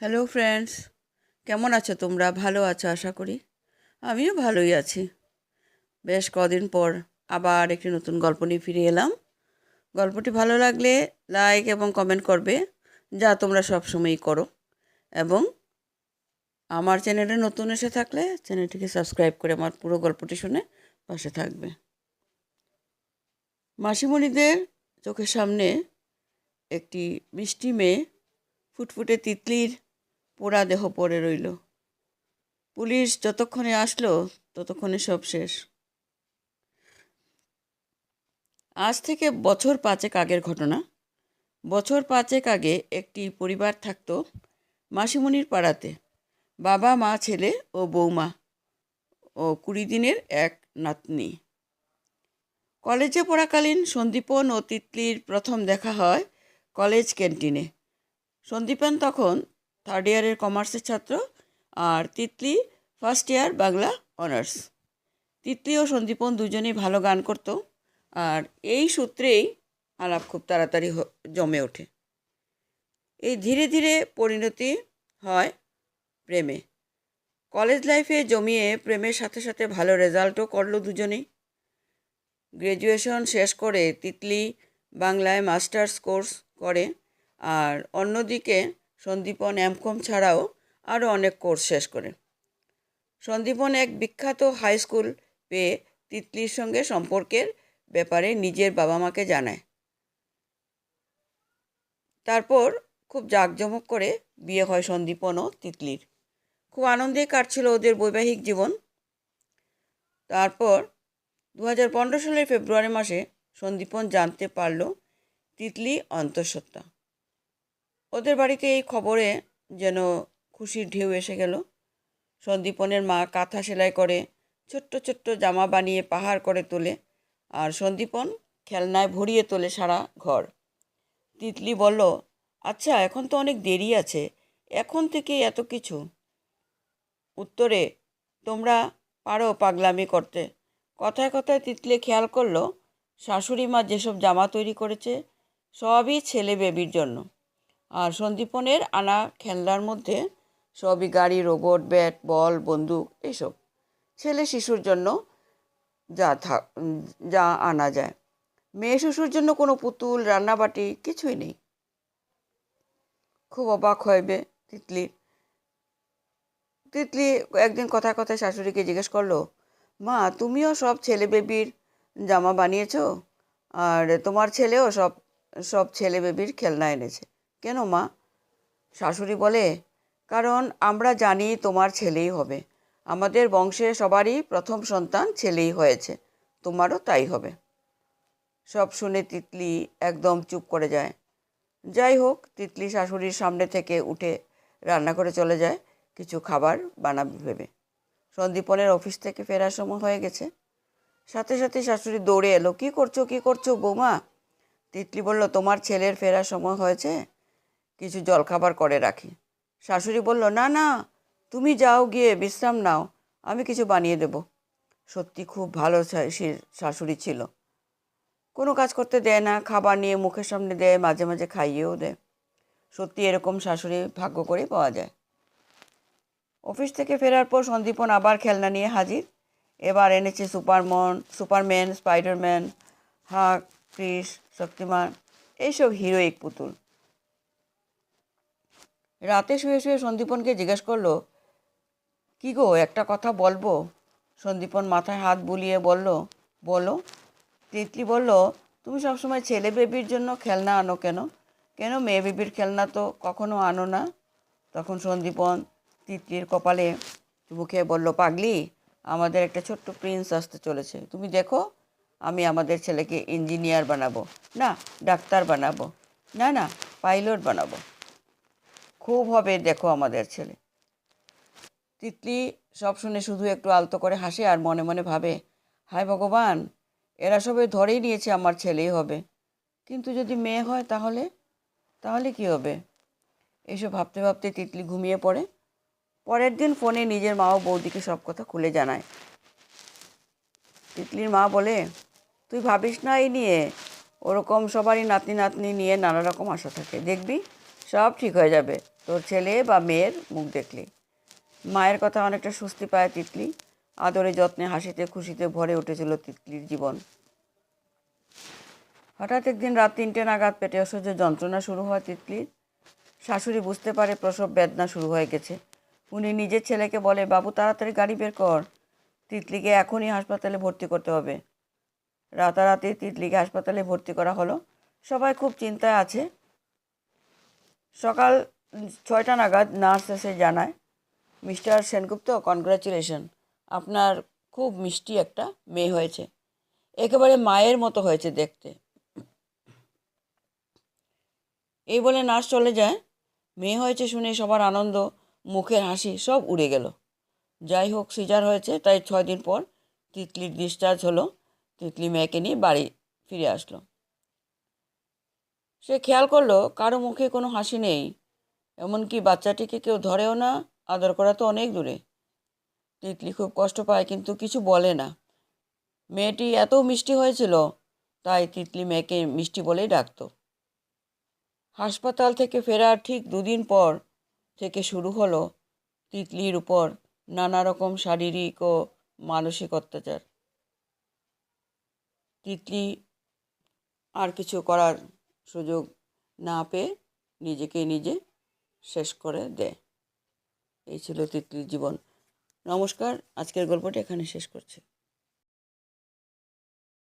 Hello friends কেমন আছো তোমরা? ভালো আছো, আশা করি? আমিও ভালোই আছি। বেশ কদিন পর আবার একটি নতুন গল্প নিয়ে ফিরে এলাম। গল্পটি ভালো লাগলে লাইক এবং কমেন্ট করবে, যা তোমরা সবসময়ই করো। এবং আমার চ্যানেলে নতুন এসে থাকলে চ্যানেলটিকে সাবস্ক্রাইব করে আমার পুরো গল্পটি শুনে পাশে থাকবে। মাসিমণিদের চোখের সামনে একটি মিষ্টি মেয়ে ফুটফুটে তিতলির পোড়া দেহ পড়ে রইল। পুলিশ যতক্ষণে আসলো, ততক্ষণে সব শেষ। আজ থেকে বছর পাঁচেক আগের ঘটনা। বছর পাঁচেক আগে একটি পরিবার থাকতো মাসিমণির পাড়াতে। বাবা, মা, ছেলে ও বৌমা ও কুড়ি দিনের এক নাতনি। কলেজে পড়াকালীন সন্দীপন ও তিতলির প্রথম দেখা হয় কলেজ ক্যান্টিনে। সন্দীপন তখন থার্ড ইয়ারের কমার্সের ছাত্র আর Titli first year Bangla honours Titli ও সন্দীপন দুজনেই ভালো গান করতো আর এই সূত্রেই আলাপ খুব তাড়াতাড়ি জমে ওঠে। এই ধীরে ধীরে পরিণতি হয় প্রেমে। কলেজ লাইফে জমিয়ে প্রেমের সাথে সাথে ভালো রেজাল্টও করল দুজনেই। গ্র্যাজুয়েশন শেষ করে তিতলি বাংলায় মাস্টার্স কোর্স করে আর অন্যদিকে সন্দীপন এমকম ছাড়াও আরও অনেক কোর্স শেষ করে। সন্দীপন এক বিখ্যাত হাই স্কুল পেয়ে তিতলির সঙ্গে সম্পর্কের ব্যাপারে নিজের বাবা মাকে জানায়। তারপর খুব জাঁকজমক করে বিয়ে হয় সন্দীপন ও তিতলির। খুব আনন্দে কাটছিল ওদের বৈবাহিক জীবন। তারপর দু হাজার পনেরো সালের ফেব্রুয়ারি মাসে সন্দীপন জানতে পারল তিতলি অন্তঃসত্ত্বা। ওদের বাড়িতে এই খবরে যেন খুশির ঢেউ এসে গেল। সন্দীপনের মা কাঁথা সেলাই করে, ছোট্ট ছোট্ট জামা বানিয়ে পাহাড় করে তোলে আর সন্দীপন খেলনায় ভরিয়ে তোলে সারা ঘর। তিতলি বলল আচ্ছা এখন তো অনেক দেরি আছে, এখন থেকে এত কিছু? উত্তরে, তোমরা পারো পাগলামি করতে। কথায় কথায় তিতলি খেয়াল করল, শাশুড়ি মা যেসব জামা তৈরি করেছে, সবই ছেলে বেবির জন্য। আর সন্দীপনের আনা খেলনার মধ্যে সবই গাড়ি, রোবট, ব্যাট, বল, বন্দুক এইসব ছেলে শিশুর জন্য যা থাক যা আনা যায়। মেয়ে শিশুর জন্য কোনো পুতুল, রান্নাবাটি কিছুই নেই। খুব অবাক হইবে তিতলির তিতলি একদিন কথায় কথায় শাশুড়িকে জিজ্ঞেস করল, মা, তুমিও সব ছেলে বেবির জামা বানিয়েছো? আর তোমার ছেলেও সব সব ছেলে বেবির খেলনা এনেছে। কেন মা? শাশুড়ি বলে, কারণ আমরা জানি তোমার ছেলেই হবে। আমাদের বংশে সবারই প্রথম সন্তান ছেলেই হয়েছে। তোমারও তাই হবে। সব শুনে তিতলি একদম চুপ করে যায়। যাই হোক, তিতলি শাশুড়ির সামনে থেকে উঠে রান্না করে চলে যায়, কিছু খাবার বানাবে ভেবে। সন্দীপনের অফিস থেকে ফেরার সময় হয়ে গেছে। সাথে সাথে শাশুড়ি দৌড়ে এলো, কি করছ কি করছ বৌমা? তিতলি বলল, তোমার ছেলের ফেরার সময় হয়েছে? কিছু জলখাবার করে রাখি। শাশুড়ি বলল, না না, তুমি যাও গিয়ে, বিশ্রাম নাও, আমি কিছু বানিয়ে দেব। সত্যি খুব ভালো শাশুড়ি ছিল। কোনো কাজ করতে দেয় না, খাবার নিয়ে মুখের সামনে দেয়, মাঝে মাঝে খাইয়েও দেয়। সত্যি এরকম শাশুড়ি ভাগ্য করে পাওয়া যায়। অফিস থেকে ফেরার পর সন্দীপন আবার খেলনা নিয়ে হাজির। এবার এনেছে Superman, Superman, Spiderman, Hulk, Krrish, Shaktimaan, এইসব হিরোইক পুতুল। রাতে শুয়ে শুয়ে সন্দীপনকে জিজ্ঞেস করল, কি গো, একটা কথা বলব? সন্দীপন মাথায় হাত বুলিয়ে বলল, বলো। তিতলি বলল, তুমি সবসময় ছেলে বেবির জন্য খেলনা আনো কেন? কেন মেয়ে বেবির খেলনা তো কখনো আনো না? তখন সন্দীপন তিতলির কপালে চুমু খেয়ে বলল, পাগলি, আমাদের একটা ছোট্ট প্রিন্স আসতে চলেছে। তুমি দেখো, আমি আমাদের ছেলেকে ইঞ্জিনিয়ার বানাবো। না, ডাক্তার বানাবো। না না, পাইলট বানাবো। খুব হবে, দেখো আমাদের ছেলে। তিতলি সব শুনে শুধু একটু আলতো করে হাসে আর মনে মনে ভাবে, হায় ভগবান, এরা সবে ধরেই নিয়েছে আমার ছেলেই হবে। কিন্তু যদি মেয়ে হয় তাহলে তাহলে কি হবে? এসব ভাবতে ভাবতে তিতলি ঘুমিয়ে পড়ে। পরের দিন ফোনে নিজের মা ও বৌদিকে সব কথা খুলে জানায়। তিতলির মা বলে, তুই ভাবিস না এই নিয়ে ওরকম সবারই নাতনি নাতনি নিয়ে নানা রকম আশা থাকে। দেখবি, সব ঠিক হয়ে যাবে। তোর ছেলে বা মেয়ের মুখ দেখলি। মায়ের কথা অনেকটা স্বস্তি পায় তিতলি। আদরে যত্নে, হাসিতে, খুশিতে ভরে উঠেছিল তিতলির জীবন। হঠাৎ একদিন রাত তিনটে নাগাদ পেটে অসহ্য যন্ত্রণা শুরু হয় তিতলির। শাশুড়ি বুঝতে পারে প্রসব বেদনা শুরু হয়ে গেছে। উনি নিজের ছেলেকে বলে, বাবু, তাড়াতাড়ি গাড়ি বের কর। তিতলিকে এখনই হাসপাতালে ভর্তি করতে হবে। রাতারাতি তিতলিকে হাসপাতালে ভর্তি করা হলো। সবাই খুব চিন্তায় আছে। সকাল ছয়টা নাগাদ নার্স এসে জানায়, মিস্টার সেনগুপ্ত, কনগ্রাচুলেশন। আপনার খুব মিষ্টি একটা মেয়ে হয়েছে। একেবারে মায়ের মতো হয়েছে দেখতে। এই বলে নার্স চলে যায়। মেয়ে হয়েছে শুনে সবার আনন্দ, মুখের হাসি সব উড়ে গেল। যাই হোক, সিজার হয়েছে, তাই ছয় দিন পর তিতলির ডিসচার্জ হলো। তিতলি মেয়েকে নিয়ে বাড়ি ফিরে আসলো। সে খেয়াল করল, কারও মুখে কোনো হাসি নেই, এমনকি বাচ্চাটিকে কেউ ধরেও না, আদর করা তো অনেক দূরে। তিতলি খুব কষ্ট পায়, কিন্তু কিছু বলে না। মেয়েটি এত মিষ্টি হয়েছিল, তাই তিতলি মেয়েকে মিষ্টি বলেই ডাকতো। হাসপাতাল থেকে ফেরার ঠিক দুদিন পর থেকে শুরু হলো তিতলির উপর নানা রকম শারীরিক ও মানসিক অত্যাচার। তিতলি আর কিছু করার সুযোগ না পেয়ে নিজেকে নিজে শেষ করে দেয় এই ছিল তিতলির জীবন। নমস্কার, আজকের গল্পটি এখানে শেষ করছি।